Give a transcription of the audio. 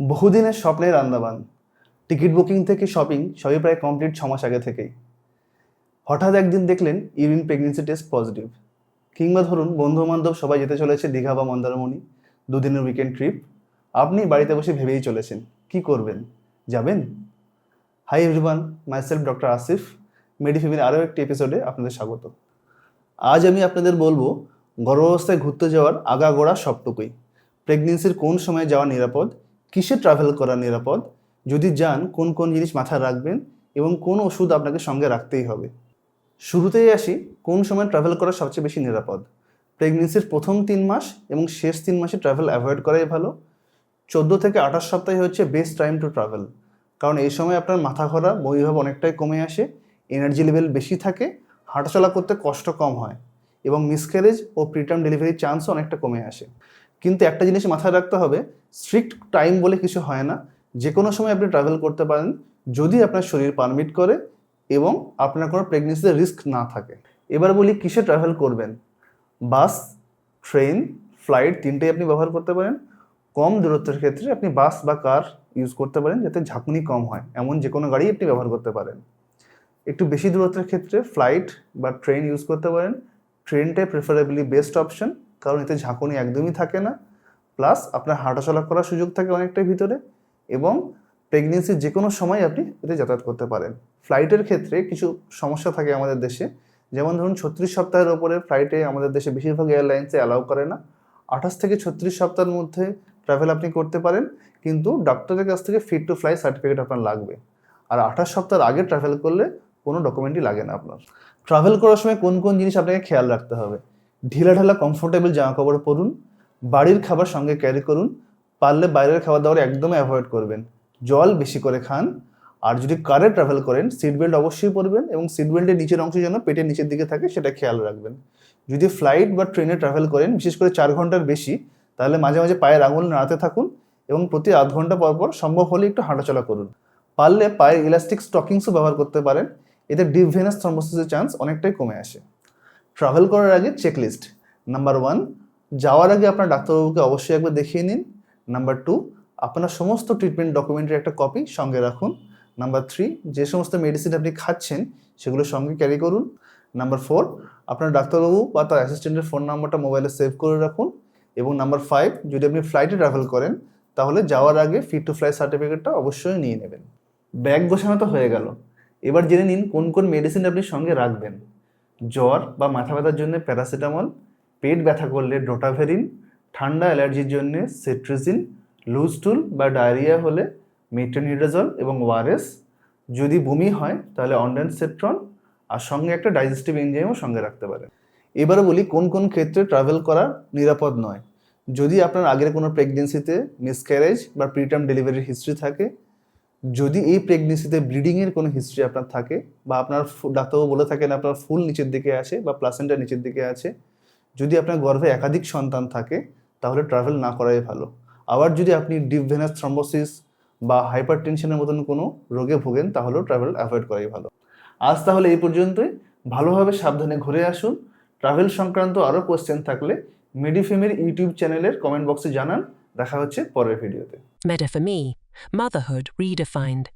বহুদিনের স্বপ্নের Andaman. Ticket booking থেকে শপিং সবই প্রায় কমপ্লিট ছ মাস আগে থেকেই। হঠাৎ একদিন দেখলেন ইউরিন প্রেগনেন্সি টেস্ট পজিটিভ। কিংবা ধরুন বন্ধু বান্ধব সবাই যেতে চলেছে দীঘা বা মন্দারমণি, দুদিনের উইকেন্ড ট্রিপ আপনি বাড়িতে বসে ভেবেই চলেছেন, কি করবেন? যাবেন? Hi everyone myself doctor Asif মেডিফিমের আরও একটি এপিসোডে আপনাদের স্বাগত। আজ আমি আপনাদের বলব, গর্ভাবস্থায় ঘুরতে যাওয়ার আগাগোড়া সবটুকুই। প্রেগনেন্সির কোন সময়ে যাওয়া নিরাপদ কিসে ট্রাভেল করা নিরাপদ? যদি যান, কোন কোন জিনিস মাথায় রাখবেন এবং কোন ওষুধ আপনাকে সঙ্গে রাখতেই হবে? শুরুতেই আসি, কোন সময় ট্রাভেল করা সবচেয়ে বেশি নিরাপদ? প্রেগনেন্সির প্রথম তিন মাস এবং শেষ তিন মাসে ট্রাভেল অ্যাভয়েড করাই ভালো। চোদ্দ থেকে আঠাশ সপ্তাহে হচ্ছে বেস্ট টাইম টু ট্রাভেল কারণ এই সময় আপনার মাথা ঘোরা বহিভাব অনেকটাই কমে আসে এনার্জি লেভেল বেশি থাকে, হাঁটাচলা করতে কষ্ট কম হয় এবং মিসক্যারেজ ও প্রিটার্ম ডেলিভারির চান্সও অনেকটা কমে আসে। কিন্তু একটা জিনিস মাথায় রাখতে হবে স্ট্রিক্ট টাইম বলে কিছু হয় না। যে কোনো সময় আপনি ট্রাভেল করতে পারেন, যদি আপনার শরীর পারমিট করে এবং আপনার কোনো প্রেগনেন্সিতে রিস্ক না থাকে। এবার বলি কিসে ট্রাভেল করবেন? বাস ট্রেন ফ্লাইট তিনটেই আপনি ব্যবহার করতে পারেন। কম দূরত্বের ক্ষেত্রে আপনি বাস বা কার ইউজ করতে পারেন যাতে ঝাঁকুনি কম হয়। এমন যে কোনো গাড়ি আপনি ব্যবহার করতে পারেন। একটু বেশি দূরত্বের ক্ষেত্রে ফ্লাইট বা ট্রেন ইউজ করতে পারেন। ট্রেনটাই প্রেফারেবলি বেস্ট অপশন কারণ এতে ঝাঁকুনি একদমই থাকে না। প্লাস আপনার হাঁটাচলা করার সুযোগ থাকে অনেকটাই ভিতরে এবং প্রেগনেন্সির যে কোনো সময় আপনি এতে যাতায়াত করতে পারেন। ফ্লাইটের ক্ষেত্রে কিছু সমস্যা থাকে আমাদের দেশে। যেমন ধরুন ছত্রিশ সপ্তাহের ওপরে ফ্লাইটে আমাদের দেশে বেশিরভাগ এয়ারলাইন্সে অ্যালাউ করে না। আঠাশ থেকে ছত্রিশ সপ্তাহের মধ্যে ট্রাভেল আপনি করতে পারেন, কিন্তু ডক্টরের কাছ থেকে ফিট টু ফ্লাই সার্টিফিকেট আপনার লাগবে। আর আঠাশ সপ্তাহের আগে ট্রাভেল করলে কোনো ডকুমেন্টই লাগে না আপনার। ট্রাভেল করার সময় কোন কোন জিনিস আপনাকে খেয়াল রাখতে হবে? ঢিলা ঢালা কমফোর্টেবল জামা কাপড় পরুন, বাড়ির খাবার সঙ্গে ক্যারি করুন, পারলে বাইরের খাবার দাবার একদমই অ্যাভয়েড করবেন। জল বেশি করে খান, আর যদি কারে ট্রাভেল করেন সিট বেল্ট অবশ্যই পরবেন এবং সিট বেল্টের নিচের অংশ যেন পেটের নিচের দিকে থাকে সেটা খেয়াল রাখবেন। যদি ফ্লাইট বা ট্রেনে ট্রাভেল করেন, বিশেষ করে চার ঘণ্টার বেশি, তাহলে মাঝে মাঝে পায়ের আঙুল নাড়াতে থাকুন এবং প্রতি আধ ঘণ্টা পর পর সম্ভব হলে একটু হাঁটাচলা করুন। পারলে পায়ের ইলাস্টিক স্টকিংসও ব্যবহার করতে পারেন, এতে ডিপ ভেনাস থ্রম্বোসিসের চান্স অনেকটাই কমে আসে। ট্রাভেল করার আগে চেকলিস্ট নাম্বার ওয়ান যাওয়ার আগে আপনার ডাক্তারবাবুকে অবশ্যই একবার দেখিয়ে নিন। নাম্বার টু আপনার সমস্ত ট্রিটমেন্ট ডকুমেন্টের একটা কপি সঙ্গে রাখুন। নাম্বার থ্রি যে সমস্ত মেডিসিন আপনি খাচ্ছেন, সেগুলো সঙ্গে ক্যারি করুন। নাম্বার ফোর আপনার ডাক্তারবাবু বা তার অ্যাসিস্ট্যান্টের ফোন নাম্বারটা মোবাইলে সেভ করে রাখুন। এবং নাম্বার ফাইভ যদি আপনি ফ্লাইটে ট্রাভেল করেন, তাহলে যাওয়ার আগে ফিট টু ফ্লাই সার্টিফিকেটটা অবশ্যই নিয়ে নেবেন। ব্যাগ গোছানো তো হয়ে গেল। এবার জেনে নিন কোন কোন মেডিসিন আপনি সঙ্গে রাখবেন। জ্বর বা মাথা ব্যথার জন্য প্যারাসিটামল, পেট ব্যথা করলে ডোটাভেরিন, ঠান্ডা অ্যালার্জির জন্য সেট্রিজিন, লুজ টুল বা ডায়রিয়া হলে মেট্রোনিডাজল এবং ওয়ারেস। যদি বমি হয়, তাহলে অন্ডেন সেট্রন আর সঙ্গে একটা ডাইজেস্টিভ এনজাইমও সঙ্গে রাখতে পারেন। এবারে বলি, কোন কোন ক্ষেত্রে ট্রাভেল করা নিরাপদ নয়? যদি আপনার আগের কোনো প্রেগনেন্সিতে মিসক্যারেজ বা প্রিটার্ম ডেলিভারির হিস্ট্রি থাকে যদি এই প্রেগনেন্সিতে ব্লিডিংয়ের কোনো হিস্ট্রি আপনার থাকে বা আপনার ডাক্তারবাবু বলে থাকেন আপনার ফুল নিচের দিকে আছে বা প্লাসেন্টা নিচের দিকে আছে, যদি আপনার গর্ভে একাধিক সন্তান থাকে, তাহলে ট্রাভেল না করাই ভালো। আবার যদি আপনি ডিপ ভেনাস থ্রম্বোসিস বা হাইপার টেনশনের মতন কোনো রোগে ভোগেন, তাহলেও ট্রাভেল অ্যাভয়েড করাই ভালো। আজ তাহলে এই পর্যন্তই। ভালোভাবে সাবধানে ঘুরে আসুন। ট্রাভেল সংক্রান্ত আরও কোয়েশ্চেন থাকলে মেডিফেমের ইউটিউব চ্যানেলের কমেন্ট বক্সে জানান। দেখা হচ্ছে পরের ভিডিওতে Motherhood Redefined.